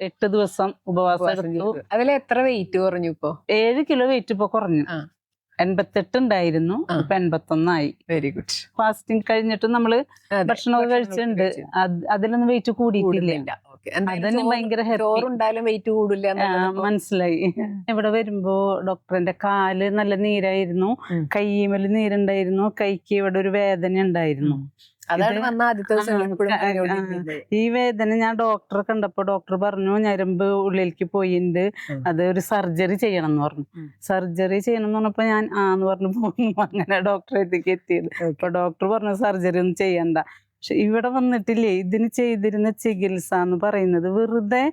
എട്ട് ദിവസം ഉപവാസം എടുത്തു. അതിൽ എത്ര വെയിറ്റ് കുറഞ്ഞു ഇപ്പോ? ഏഴ് കിലോ വെയിറ്റ് ഇപ്പൊ കുറഞ്ഞു. എൺപത്തെട്ട് ഉണ്ടായിരുന്നു. ഇപ്പൊ എൺപത്തൊന്നായി. വെരി ഗുഡ് ഫാസ്റ്റിംഗ് കഴിഞ്ഞിട്ട് നമ്മൾ ഭക്ഷണമൊക്കെ കഴിച്ചിട്ടുണ്ട്. അത് അതിലൊന്നും വെയിറ്റ് കൂടിയിട്ടില്ല. ഭയങ്കര ചോറുണ്ടായാലും വെയിറ്റ് കൂടില്ല മനസ്സിലായി. ഇവിടെ വരുമ്പോ ഡോക്ടറിന്റെ കാൽ നല്ല നീരായിരുന്നു. കയ്യിമൽ നീരുണ്ടായിരുന്നു. കൈക്ക് ഇവിടെ ഒരു വേദന ഉണ്ടായിരുന്നു. ഈ വേദന ഞാൻ ഡോക്ടറെ കണ്ടപ്പോ ഡോക്ടർ പറഞ്ഞു ഞരമ്പ് ഉള്ളിലേക്ക് പോയിണ്ട്. അത് ഒരു സർജറി ചെയ്യണം എന്ന് പറഞ്ഞു സർജറി ചെയ്യണം എന്ന് പറഞ്ഞപ്പോ ഞാൻ ആന്ന് പറഞ്ഞു പോകുന്നു അങ്ങനെ ഡോക്ടറെ എത്തിക്ക് എത്തിയത്. അപ്പൊ ഡോക്ടർ പറഞ്ഞു സർജറി ഒന്നും ചെയ്യണ്ട. പക്ഷെ ഇവിടെ വന്നിട്ടില്ലേ? ഇതിന് ചെയ്തിരുന്ന ചികിത്സ എന്ന് പറയുന്നത്. വെറുതെ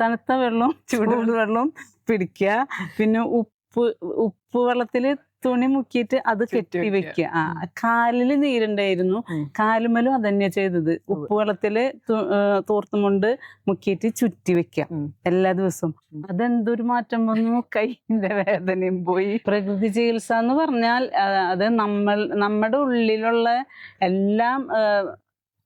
തണുത്ത വെള്ളം ചൂടുള്ള വെള്ളം പിടിക്കുക. പിന്നെ ഉപ്പ് ഉപ്പ് വെള്ളത്തിൽ തുണി മുക്കിയിട്ട് അത് കെട്ടി വെക്കുക. ആ കാലിൽ നീരുണ്ടായിരുന്നു. കാലുമലും കാലുമലും തന്നെയാ ചെയ്തത്. ഉപ്പ് വെള്ളത്തിൽ തു- ഏ, തോർത്തുമുണ്ട് മുക്കിയിട്ട് ചുറ്റി വെക്കുക. എല്ലാ ദിവസവും. അതെന്തൊരു മാറ്റം വന്നു? കൈയിന്റെ വേദനയും പോയി. പ്രകൃതി ചികിത്സ എന്ന് പറഞ്ഞാൽ അത് നമ്മൾ നമ്മുടെ ഉള്ളിലുള്ള എല്ലാം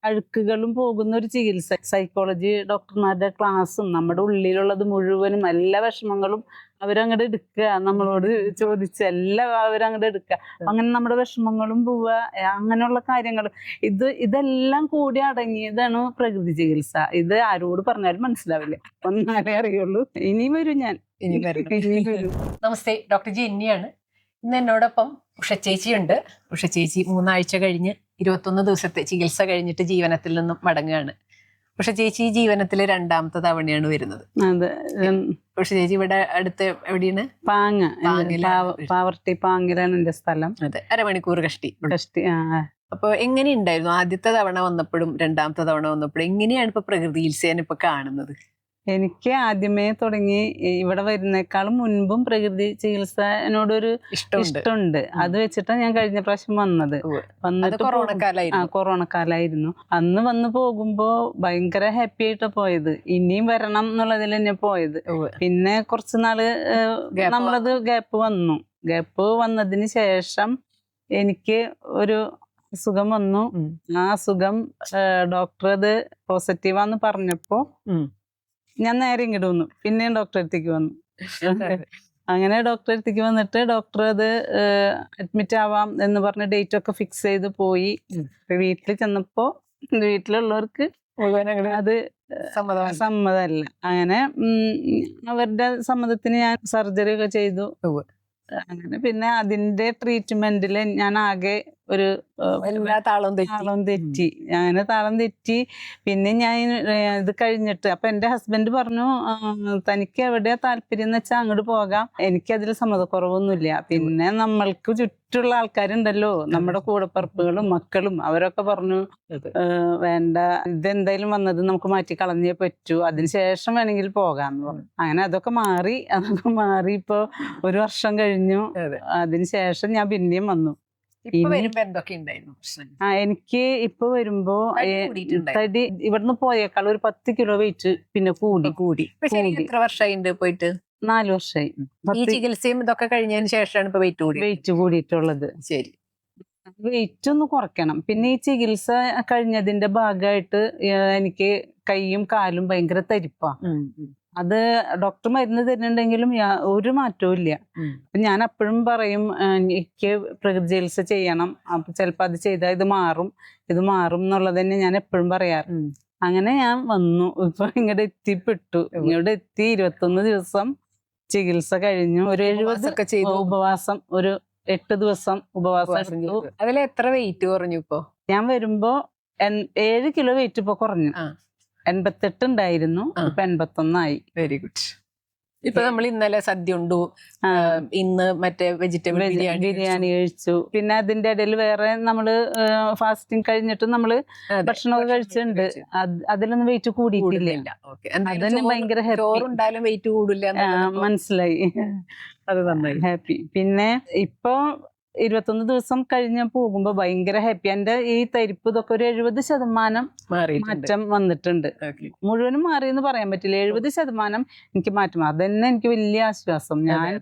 അഴുക്കുകളും പോകുന്ന ഒരു ചികിത്സ. സൈക്കോളജി ഡോക്ടർമാരുടെ ക്ലാസ്സും നമ്മുടെ ഉള്ളിലുള്ളത് മുഴുവനും എല്ലാ വിഷമങ്ങളും അവരങ്ങോട്ട് എടുക്കുക നമ്മളോട് ചോദിച്ച് എല്ലാം അവരങ്ങോട്ട് എടുക്കുക അങ്ങനെ നമ്മുടെ വിഷമങ്ങളും പോവുക അങ്ങനെയുള്ള കാര്യങ്ങൾ. ഇത് ഇതെല്ലാം കൂടി അടങ്ങിയതാണ് പ്രകൃതി ചികിത്സ. ഇത് ആരോട് പറഞ്ഞാലും മനസ്സിലാവില്ല. ഒന്നാലേ അറിയുള്ളൂ. ഇനിയും വരും ഞാൻ. ഇനി വരും. നമസ്തേ ഡോക്ടർ ജി ജിന്നിയാണ് ഇന്ന് എന്നോടൊപ്പം ഉഷ ചേച്ചിയുണ്ട്. ഉഷ ചേച്ചി മൂന്നാഴ്ച കഴിഞ്ഞ് ഇരുപത്തൊന്ന് ദിവസത്തെ ചികിത്സ കഴിഞ്ഞിട്ട് ജീവനത്തിൽ നിന്നും മടങ്ങുകയാണ്. ഉഷ ചേച്ചി ജീവനത്തിലെ രണ്ടാമത്തെ തവണയാണ് വരുന്നത്. അതെ. ഉഷ ചേച്ചി ഇവിടെ അടുത്ത് എവിടെയാണ്? പാങ്. പാവർട്ടി പാങ്ങിലാണ് എന്റെ സ്ഥലം. അതെ അരമണിക്കൂർ കഷ്ടി. കഷ്ടി. അപ്പൊ എങ്ങനെയുണ്ടായിരുന്നു? ആദ്യത്തെ തവണ വന്നപ്പോഴും രണ്ടാമത്തെ തവണ വന്നപ്പോഴും എങ്ങനെയാണ് ഇപ്പൊ പ്രകൃതിയിൽ സേന ഇപ്പൊ കാണുന്നത്? എനിക്ക് ആദ്യമേ തുടങ്ങി ഇവിടെ വരുന്നേക്കാളും മുൻപും പ്രകൃതി ചികിത്സനോടൊരു ഇഷ്ടമുണ്ട്. അത് വെച്ചിട്ടാണ് ഞാൻ കഴിഞ്ഞ പ്രാവശ്യം വന്നത്. വന്നിട്ട് ആ കൊറോണ കാലായിരുന്നു അന്ന് വന്ന് പോകുമ്പോ ഭയങ്കര ഹാപ്പി ആയിട്ട് പോയത്. ഇനിയും വരണം എന്നുള്ളതിൽ തന്നെ പോയത്. പിന്നെ കുറച്ച് നാൾ നമ്മളത് ഗ്യാപ്പ് വന്നു. ഗ്യാപ്പ് വന്നതിന് ശേഷം എനിക്ക് ഒരു അസുഖം വന്നു. ആ അസുഖം ഡോക്ടർ അത് പോസിറ്റീവാന്ന് പറഞ്ഞപ്പോ. ഞാൻ നേരെ ഇങ്ങോട്ട് വന്നു. പിന്നെയും ഡോക്ടറെ അടുത്തേക്ക് വന്നു. അങ്ങനെ ഡോക്ടറെ അടുത്തേക്ക് വന്നിട്ട് ഡോക്ടർ അത് അഡ്മിറ്റ് ആവാം എന്ന് പറഞ്ഞ ഡേറ്റ് ഒക്കെ ഫിക്സ് ചെയ്ത് പോയി. വീട്ടിൽ ചെന്നപ്പോ വീട്ടിലുള്ളവർക്ക് അത് സമ്മതമല്ല. അങ്ങനെ അവരുടെ സമ്മതത്തിന് ഞാൻ സർജറി ഒക്കെ ചെയ്തു. അങ്ങനെ പിന്നെ അതിന്റെ ട്രീറ്റ്മെന്റിൽ ഞാൻ ആകെ ഒരു താളം എല്ലാ തെറ്റി. താളം തെറ്റി. അങ്ങനെ താളം തെറ്റി. പിന്നെ ഞാൻ ഇത് കഴിഞ്ഞിട്ട് അപ്പൊ എന്റെ ഹസ്ബൻഡ് പറഞ്ഞു തനിക്ക് എവിടെയാ താല്പര്യം എന്ന് വെച്ചാൽ അങ്ങോട്ട് പോകാം. എനിക്ക് അതിൽ സമ്മതക്കുറവൊന്നുമില്ല. പിന്നെ നമ്മൾക്ക് ചുറ്റുള്ള ആൾക്കാരുണ്ടല്ലോ. നമ്മുടെ കൂടപ്പറപ്പുകളും മക്കളും അവരൊക്കെ പറഞ്ഞു അതെ. "ഏഹ്, വേണ്ട ഇതെന്തായാലും വന്നത് നമുക്ക് മാറ്റി കളഞ്ഞേ പറ്റൂ. അതിനുശേഷം വേണമെങ്കിൽ പോകാന്ന് പറഞ്ഞു അങ്ങനെ അതൊക്കെ മാറി അതൊക്കെ മാറി ഇപ്പൊ ഒരു വർഷം കഴിഞ്ഞു. അതെ. അതിനുശേഷം ഞാൻ പിന്നെയും വന്നു. ആ എനിക്ക് ഇപ്പൊ വരുമ്പോ തടി. ഇവിടുന്ന് പോയേക്കാൾ ഒരു പത്ത് കിലോ വെയിറ്റ് പിന്നെ കൂടി. കൂടി. എത്ര വർഷമായി പോയിട്ട്? നാല് വർഷമായി ഈ ചികിത്സയും ഇതൊക്കെ കഴിഞ്ഞതിന് ശേഷമാണ് ഇപ്പൊ വെയിറ്റ് കൂടി വെയിറ്റ് കൂടിയിട്ടുള്ളത്. ശരി. വെയിറ്റ് ഒന്ന് കുറയ്ക്കണം. പിന്നെ ഈ ചികിത്സ കഴിഞ്ഞതിന്റെ ഭാഗമായിട്ട് എനിക്ക് കൈയും കാലും ഭയങ്കര തരിപ്പാ. അത് ഡോക്ടർ മരുന്ന് തരുന്നുണ്ടെങ്കിലും ഒരു മാറ്റവും ഇല്ല. ഞാൻ അപ്പോഴും പറയും എനിക്ക് പ്രകൃതി ചികിത്സ ചെയ്യണം. അപ്പൊ ചിലപ്പോൾ അത് ചെയ്താൽ ഇത് മാറും. ഇത് മാറും എന്നുള്ളത് തന്നെ ഞാൻ എപ്പോഴും പറയാറ്. അങ്ങനെ ഞാൻ വന്നു. ഇപ്പൊ ഇങ്ങോട്ട് എത്തിപ്പെട്ടു. ഇങ്ങോട്ട് എത്തി ഇരുപത്തൊന്ന് ദിവസം ചികിത്സ കഴിഞ്ഞു. ഒരു എഴുപത് ഉപവാസം ഒരു എട്ട് ദിവസം ഉപവാസം. അതിൽ എത്ര വെയിറ്റ് കുറഞ്ഞു ഇപ്പോ? ഞാൻ വരുമ്പോ ഏഴ് കിലോ വെയിറ്റ് ഇപ്പൊ കുറഞ്ഞു. എൺപത്തെട്ട് ഉണ്ടായിരുന്നു. ഇപ്പൊ എൺപത്തൊന്നായി. വെരി ഗുഡ് ഇപ്പൊ നമ്മൾ ഇന്നലെ സദ്യ ഉണ്ടു. ഇന്ന് മറ്റേ വെജിറ്റബിൾ ബിരിയാണി കഴിച്ചു. പിന്നെ അതിന്റെ ഇടയിൽ വേറെ നമ്മൾ ഫാസ്റ്റിംഗ് കഴിഞ്ഞിട്ട് നമ്മൾ. ഭക്ഷണമൊക്കെ കഴിച്ചിട്ടുണ്ട്. അത് അതിലൊന്നും വെയിറ്റ് കൂടിയിട്ടില്ല. അതന്നെ ഭയങ്കര. ചോറുണ്ടായാലും വെയിറ്റ് കൂടില്ല മനസ്സിലായി. അത് നന്നായി. ഹാപ്പി പിന്നെ ഇപ്പൊ ഇരുപത്തൊന്ന് ദിവസം കഴിഞ്ഞ് പോകുമ്പോ ഭയങ്കര ഹാപ്പി എന്റെ ഈ തരിപ്പ് ഇതൊക്കെ ഒരു എഴുപത് ശതമാനം മാറ്റം വന്നിട്ടുണ്ട്. മുഴുവനും മാറി എന്ന് പറയാൻ പറ്റില്ല. എഴുപത് ശതമാനം എനിക്ക് മാറ്റം അതന്നെ എനിക്ക് വലിയ ആശ്വാസം. ഞാൻ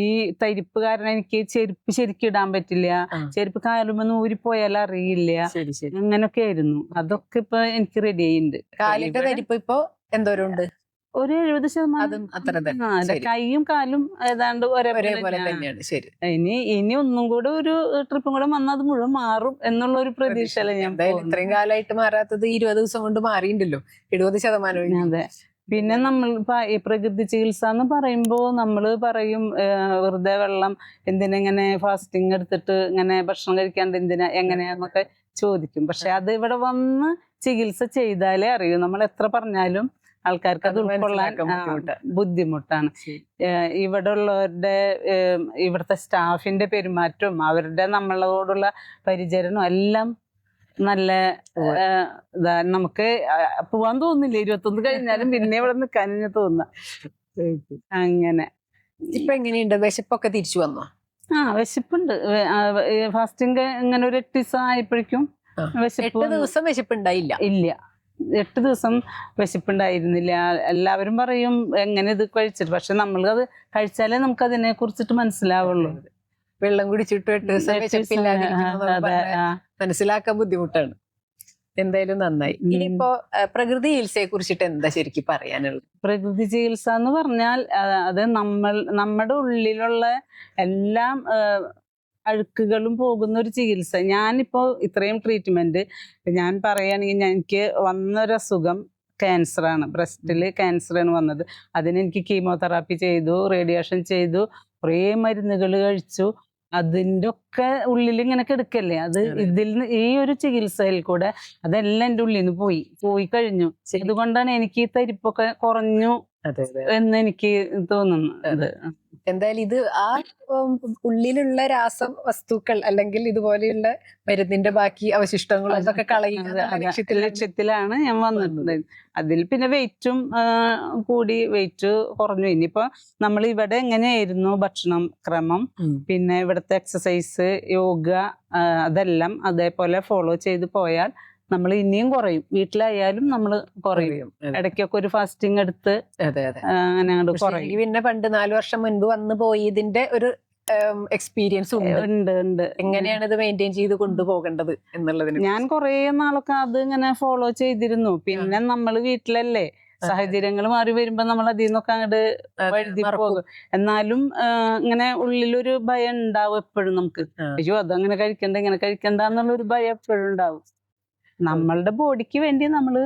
ഈ തരിപ്പ് കാരണം എനിക്ക് ചെരുപ്പ് ശരിക്കും ഇടാൻ പറ്റില്ല. ചെരുപ്പ് കാലുമ്പോ ഊരിപ്പോയാൽ അറിയില്ല. അങ്ങനൊക്കെ ആയിരുന്നു അതൊക്കെ ഇപ്പൊ എനിക്ക് റെഡി ആയിട്ടുണ്ട്. കാലിന്റെ തരിപ്പ് ഇപ്പൊ എന്തോരം ഉണ്ട്? ഒരു എഴുപത് ശതമാനം കൈയും കാലും ഏതാണ്ട് ഒരേപോലെ തന്നെയാണ്. ശരി. ഇനി ഇനി ഒന്നും കൂടെ ഒരു ട്രിപ്പും കൂടെ വന്നാൽ അത് മുഴുവൻ മാറും എന്നുള്ള ഒരു പ്രതീക്ഷയില ഞാൻ ഇത്രയും കാലമായിട്ട് മാറാത്തത് ഇരുപത് ദിവസം കൊണ്ട് മാറിയിണ്ടല്ലോ. എഴുപത് ശതമാനം. അതെ. പിന്നെ നമ്മൾ ഈ പ്രകൃതി ചികിത്സ എന്ന് പറയുമ്പോൾ നമ്മൾ പറയും വെറുതെ വെള്ളം എന്തിനെങ്ങനെ ഫാസ്റ്റിംഗ് എടുത്തിട്ട് ഇങ്ങനെ ഭക്ഷണം കഴിക്കാണ്ട് എന്തിനാ എങ്ങനെയാന്നൊക്കെ ചോദിക്കും. പക്ഷെ അത് ഇവിടെ വന്ന് ചികിത്സ ചെയ്താലേ അറിയൂ. നമ്മൾ എത്ര പറഞ്ഞാലും ആൾക്കാർക്ക് അത് ഉൾക്കൊള്ളാൻ. ബുദ്ധിമുട്ടാണ്. ഇവിടെ ഉള്ളവരുടെ ഇവിടുത്തെ സ്റ്റാഫിന്റെ പെരുമാറ്റവും അവരുടെ നമ്മളോടുള്ള പരിചരണവും എല്ലാം നല്ല. ഇതാ നമുക്ക് പോവാൻ തോന്നില്ല. ഇരുപത്തൊന്ന് കഴിഞ്ഞാലും പിന്നെ ഇവിടെ നിൽക്കാൻ തോന്നുക അങ്ങനെ. ഇപ്പൊ എങ്ങനെയുണ്ട്? വിശപ്പൊക്കെ തിരിച്ചു വന്നോ? ആ വിശപ്പുണ്ട്. ഫാസ്റ്റിംഗ് ഇങ്ങനെ ഒരു എട്ട് ദിവസം ആയപ്പോഴേക്കും. വിശപ്പ് ദിവസം വിശപ്പുണ്ടായില്ല ഇല്ല. എട്ട് ദിവസം വിശപ്പുണ്ടായിരുന്നില്ല. എല്ലാവരും പറയും എങ്ങനെ ഇത് കഴിച്ചിട്ട്? പക്ഷെ നമ്മളത് കഴിച്ചാലേ നമുക്ക് അതിനെ കുറിച്ചിട്ട് മനസ്സിലാവുള്ളൂ. വെള്ളം കുടിച്ചിട്ട് എട്ട് ദിവസം അതെ. മനസ്സിലാക്കാൻ ബുദ്ധിമുട്ടാണ്. എന്തായാലും നന്നായി. ഇനിയിപ്പോ പ്രകൃതി ചികിത്സയെ കുറിച്ചിട്ട് എന്താ ശരിക്കും പറയാനുള്ളത്? പ്രകൃതി ചികിത്സ എന്ന് പറഞ്ഞാൽ അത് നമ്മൾ നമ്മുടെ ഉള്ളിലുള്ള എല്ലാം അഴുക്കുകളും പോകുന്ന ഒരു ചികിത്സ. ഞാനിപ്പോൾ ഇത്രയും ട്രീറ്റ്മെന്റ് ഞാൻ പറയുകയാണെങ്കിൽ ഞാൻ എനിക്ക് വന്നൊരു അസുഖം ക്യാൻസർ ആണ്. ബ്രസ്റ്റിൽ ക്യാൻസർ ആണ് വന്നത്. അതിന് എനിക്ക് കീമോതെറാപ്പി ചെയ്തു റേഡിയേഷൻ ചെയ്തു കുറേ മരുന്നുകൾ കഴിച്ചു. അതിന്റെ ഒക്കെ ഉള്ളിൽ ഇങ്ങനെ കിടക്കല്ലേ? അത്. ഇതിൽ നിന്ന് ഈ ഒരു ചികിത്സയിൽ കൂടെ അതെല്ലാം എന്റെ ഉള്ളിൽ നിന്ന് പോയി. പോയി കഴിഞ്ഞു. അതുകൊണ്ടാണ് എനിക്ക് ഈ തരിപ്പൊക്കെ കുറഞ്ഞു എന്ന് എനിക്ക് തോന്നുന്നു. എന്തായാലും ഇത് ആ ഉള്ളിലുള്ള രാസ വസ്തുക്കൾ അല്ലെങ്കിൽ ഇതുപോലെയുള്ള മരുന്നിന്റെ ബാക്കി അവശിഷ്ടങ്ങളും അതൊക്കെ കളയുക ലക്ഷ്യത്തിലാണ് ഞാൻ വന്നിട്ടുണ്ട് അതിൽ പിന്നെ വെയിറ്റും കൂടി വെയിറ്റ് കുറഞ്ഞു. ഇനിയിപ്പോ നമ്മൾ ഇവിടെ എങ്ങനെയായിരുന്നു ഭക്ഷണം ക്രമം? പിന്നെ ഇവിടുത്തെ എക്സസൈസ് യോഗ അതെല്ലാം അതേപോലെ ഫോളോ ചെയ്ത് പോയാൽ നമ്മൾ ഇനിയും കുറയും. വീട്ടിലായാലും നമ്മൾ കുറയും. ഇടയ്ക്കൊക്കെ ഒരു ഫാസ്റ്റിംഗ് എടുത്ത് അങ്ങനെ അങ്ങോട്ട് കുറയും. പിന്നെ പണ്ട് നാലു വർഷം മുൻപ് വന്നു പോയതിന്റെ ഒരു എക്സ്പീരിയൻസ് ഉണ്ട്. ഉണ്ട് എങ്ങനെയാണ് ഇത് മെയിന്റെയിൻ ചെയ്ത് കൊണ്ടുപോകേണ്ടത് എന്നുള്ളതിന് ഞാൻ കുറേ നാളൊക്കെ അത് ഇങ്ങനെ ഫോളോ ചെയ്തിരുന്നു. പിന്നെ നമ്മൾ വീട്ടിലല്ലേ സാഹചര്യങ്ങൾ മാറി വരുമ്പോ നമ്മൾ അതിൽ നിന്നൊക്കെ അങ്ങോട്ട് വഴുതി പോകും. എന്നാലും ഇങ്ങനെ ഉള്ളിലൊരു ഭയം ഉണ്ടാവും എപ്പോഴും നമുക്ക്. അയ്യോ അതങ്ങനെ കഴിക്കണ്ട ഇങ്ങനെ കഴിക്കണ്ട എന്നുള്ളൊരു ഭയം എപ്പോഴും ഉണ്ടാവും. നമ്മളുടെ ബോഡിക്ക് വേണ്ടി നമ്മൾ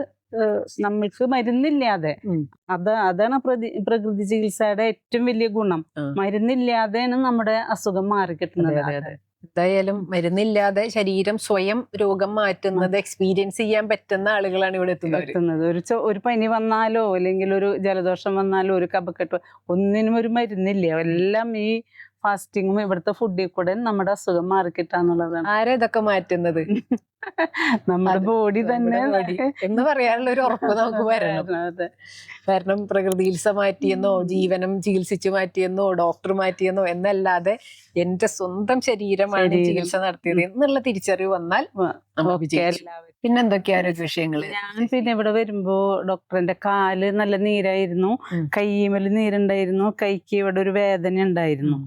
നമ്മൾക്ക് മരുന്നില്ലാതെ. അത്? അതാണ് പ്രകൃതി ചികിത്സയുടെ ഏറ്റവും വലിയ ഗുണം. മരുന്നില്ലാതെ മരുന്നില്ലാതെയാണ് നമ്മുടെ അസുഖം മാറി കിട്ടുന്നത് അതെ, അതെ, അതെ. എന്തായാലും മരുന്നില്ലാതെ ശരീരം സ്വയം രോഗം മാറ്റുന്നത് എക്സ്പീരിയൻസ് ചെയ്യാൻ പറ്റുന്ന ആളുകളാണ് ഇവിടെ എത്തുന്നത്. ഒരു ഒരു പനി വന്നാലോ അല്ലെങ്കിൽ ഒരു ജലദോഷം വന്നാലോ ഒരു കഫക്കെട്ട് ഒന്നിനും ഒരു മരുന്നില്ല. എല്ലാം ഈ ഫാസ്റ്റിങ്ങും ഇവിടുത്തെ ഫുഡിൽ കൂടെ നമ്മുടെ അസുഖം മാറിക്കിട്ടാന്നുള്ളതാണ്. ആരാ ഇതൊക്കെ മാറ്റുന്നത്? നമ്മുടെ ബോഡി തന്നെ എന്ന് പറയാനുള്ള ഒരു ഉറപ്പ് നമുക്ക് വരണം. കാരണം പ്രകൃതി ചികിത്സ മാറ്റിയെന്നോ ജീവനം ചികിത്സിച്ചു മാറ്റിയെന്നോ ഡോക്ടർ മാറ്റിയെന്നോ എന്നല്ലാതെ എന്റെ സ്വന്തം ശരീരമാണ് ശരീരം. ചികിത്സ നടത്തിയത് എന്നുള്ള തിരിച്ചറിവ് വന്നാൽ പിന്നെ എന്തൊക്കെയാണ് വിഷയങ്ങൾ ആരോഗ്യ വിഷയങ്ങൾ? ഞാൻ പിന്നെ ഇവിടെ വരുമ്പോ ഡോക്ടറിന്റെ കാൽ നല്ല നീരായിരുന്നു. കൈമൽ നീരുണ്ടായിരുന്നു. കൈക്ക് ഇവിടെ ഒരു വേദന ഉണ്ടായിരുന്നു.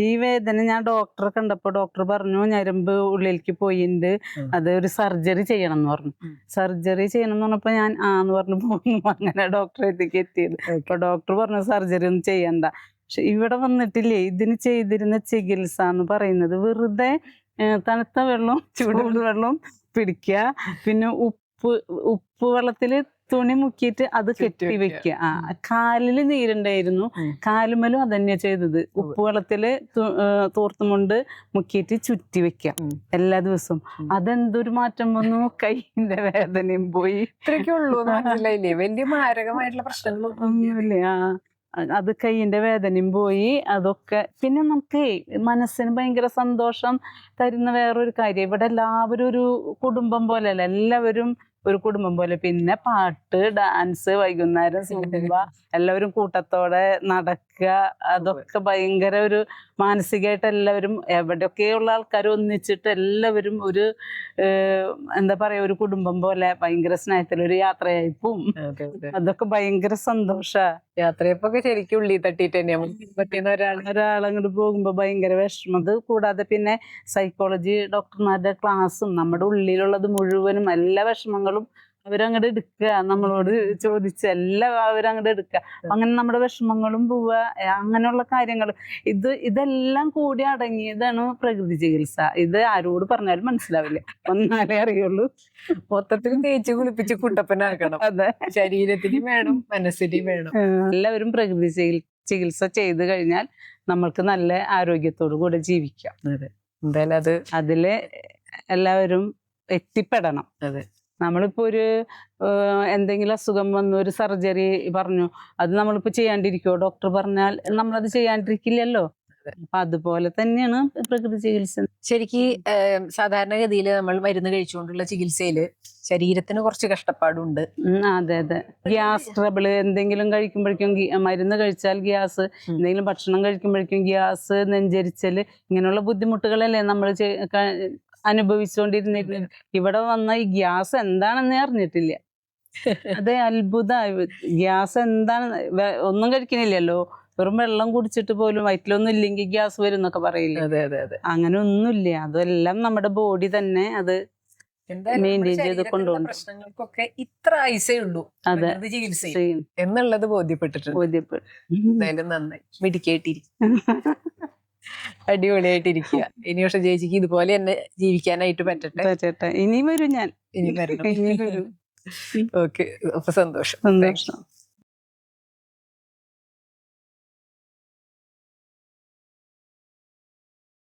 ഈ വേദന ഞാൻ ഡോക്ടറെ കണ്ടപ്പോ ഡോക്ടർ പറഞ്ഞു ഞരമ്പ് ഉള്ളിലേക്ക് പോയിണ്ട്. അത് ഒരു സർജറി ചെയ്യണം എന്ന് പറഞ്ഞു സർജറി ചെയ്യണം എന്ന് പറഞ്ഞപ്പോ ഞാൻ ആന്ന് പറഞ്ഞു പോകുന്നു അങ്ങനെ ഡോക്ടറെ എത്തിക്ക് എത്തിയത്. അപ്പൊ ഡോക്ടർ പറഞ്ഞു സർജറി ഒന്നും ചെയ്യണ്ട. പക്ഷെ ഇവിടെ വന്നിട്ടില്ലേ ഇതിന് ചെയ്തിരുന്ന ചികിത്സ എന്ന് പറയുന്നത് വെറുതെ തണുത്ത വെള്ളം ചൂടുവെള്ളം വെള്ളം പിടിക്കുക പിന്നെ ഉപ്പ് ഉപ്പ് വെള്ളത്തിൽ തുണി മുക്കിയിട്ട് അത് കെട്ടി വെക്കുക. ആ കാലിൽ നീരുണ്ടായിരുന്നു. കാലുമലും അതന്നെ ചെയ്തത്. ഉപ്പ് വെള്ളത്തിൽ തു- ഏ, മുക്കിയിട്ട് ചുറ്റി വെക്കുക. എല്ലാ ദിവസവും. അതെന്തൊരു മാറ്റം വന്നു? കൈയിന്റെ വേദനയും പോയി. ഇത്രയൊക്കെ ഉള്ളൂ മനസ്സിലായില്ലേ വലിയ മാരകമായിട്ടുള്ള പ്രശ്നങ്ങളൊന്നും ഒന്നുമില്ല. ആ അത് കൈയിന്റെ വേദനയും പോയി. അതൊക്കെ പിന്നെ നമുക്ക് മനസ്സിന് ഭയങ്കര സന്തോഷം തരുന്ന വേറൊരു കാര്യം. ഇവിടെ എല്ലാവരും ഒരു കുടുംബം പോലെയല്ല. എല്ലാവരും ഒരു കുടുംബം പോലെ. പിന്നെ പാട്ട് ഡാൻസ് വൈകുന്നേരം സിനിമ എല്ലാവരും കൂട്ടത്തോടെ നടക്കുക. അതൊക്കെ ഭയങ്കര ഒരു മാനസികമായിട്ട് എല്ലാവരും എവിടെയൊക്കെയുള്ള ആൾക്കാർ ഒന്നിച്ചിട്ട് എല്ലാവരും ഒരു എന്താ പറയാ ഒരു കുടുംബം പോലെ ഭയങ്കര സ്നേഹത്തിൽ ഒരു യാത്രയായി പോവും അതെ, അതെ. അതൊക്കെ ഭയങ്കര സന്തോഷ. യാത്രയപ്പൊക്കെ ശരിക്കും ഉള്ളി തട്ടിയിട്ട് തന്നെയാണ് ഒരാളങ്ങോട്ട് പോകുമ്പോ ഭയങ്കര വിഷമം. അത് കൂടാതെ പിന്നെ സൈക്കോളജി ഡോക്ടർമാരുടെ ക്ലാസ്സും നമ്മുടെ ഉള്ളിലുള്ളത് മുഴുവനും എല്ലാ വിഷമങ്ങളും അവരങ്ങോട്ട് എടുക്കുക നമ്മളോട് ചോദിച്ച എല്ലാം അവരങ്ങോട്ട് എടുക്കുക അങ്ങനെ നമ്മുടെ വിഷമങ്ങളും പോവുക അങ്ങനെയുള്ള കാര്യങ്ങൾ. ഇത് ഇതെല്ലാം കൂടി അടങ്ങിയതാണ് പ്രകൃതി ചികിത്സ. ഇത് ആരോട് പറഞ്ഞാലും മനസ്സിലാവില്ല. ഒന്നാലേ അറിയുള്ളൂ. മൊത്തത്തിൽ തേച്ച് കുളിപ്പിച്ച് കുട്ടപ്പനാക്കണം. അതെ. ശരീരത്തിനും വേണം മനസ്സിനും വേണം. എല്ലാവരും പ്രകൃതി ചികിത്സ ചെയ്തു കഴിഞ്ഞാൽ നമ്മൾക്ക് നല്ല ആരോഗ്യത്തോടു കൂടെ ജീവിക്കാം. അതെ. എന്തായാലും അത് അതിൽ എല്ലാവരും എത്തിപ്പെടണം. അതെ. നമ്മളിപ്പോ ഒരു എന്തെങ്കിലും അസുഖം വന്നു ഒരു സർജറി പറഞ്ഞു അത് നമ്മളിപ്പോൾ ചെയ്യാണ്ടിരിക്കുമോ ഡോക്ടർ പറഞ്ഞാൽ നമ്മളത് ചെയ്യാണ്ടിരിക്കില്ലല്ലോ. അപ്പൊ അതുപോലെ തന്നെയാണ് പ്രകൃതി ചികിത്സ. ശരിക്ക് സാധാരണഗതിയിൽ നമ്മൾ മരുന്ന് കഴിച്ചുകൊണ്ടുള്ള ചികിത്സയിൽ ശരീരത്തിന് കുറച്ച് കഷ്ടപ്പാടുണ്ട്. അതെ അതെ. ഗ്യാസ് ട്രബിൾ എന്തെങ്കിലും കഴിക്കുമ്പോഴേക്കും മരുന്ന് കഴിച്ചാൽ ഗ്യാസ് എന്തെങ്കിലും ഭക്ഷണം കഴിക്കുമ്പോഴേക്കും ഗ്യാസ് നെഞ്ചരിച്ചൽ ഇങ്ങനെയുള്ള ബുദ്ധിമുട്ടുകളല്ലേ നമ്മൾ അനുഭവിച്ചുകൊണ്ടിരുന്നിരുന്നത് ഇവിടെ വന്ന ഈ ഗ്യാസ് എന്താണെന്ന് അറിഞ്ഞിട്ടില്ല. അതെ അത്ഭുതമായി ഗ്യാസ് എന്താണ്? ഒന്നും കഴിക്കണില്ലല്ലോ. വെറും വെള്ളം കുടിച്ചിട്ട് പോലും വയറ്റിലൊന്നും ഇല്ലെങ്കിൽ ഗ്യാസ് വരും എന്നൊക്കെ പറയില്ല? അതെ അതെ അതെ. അങ്ങനെ ഒന്നുമില്ല. അതെല്ലാം നമ്മുടെ ബോഡി തന്നെ അത് ചെയ്ത്. പ്രശ്നങ്ങൾക്കൊക്കെ ഇത്ര ആയുസേ ഉള്ളൂ. അതെ. ചികിത്സ എന്നുള്ളത് ബോധ്യപ്പെട്ടിട്ടുണ്ട്. ബോധ്യപ്പെട്ടു. നന്നായി. മിടിക്കേട്ടിരിക്കും അടിപൊളിയായിട്ടിരിക്കുക ഇനി പക്ഷെ ചേച്ചിക്ക് ഇതുപോലെ തന്നെ ജീവിക്കാനായിട്ട് പറ്റട്ടെ. ചേട്ടാ ഇനിയും വരും ഞാൻ. ഇനി വരണം. ഇനിയും വരും. ഓക്കെ അപ്പൊ സന്തോഷം. സന്തോഷം.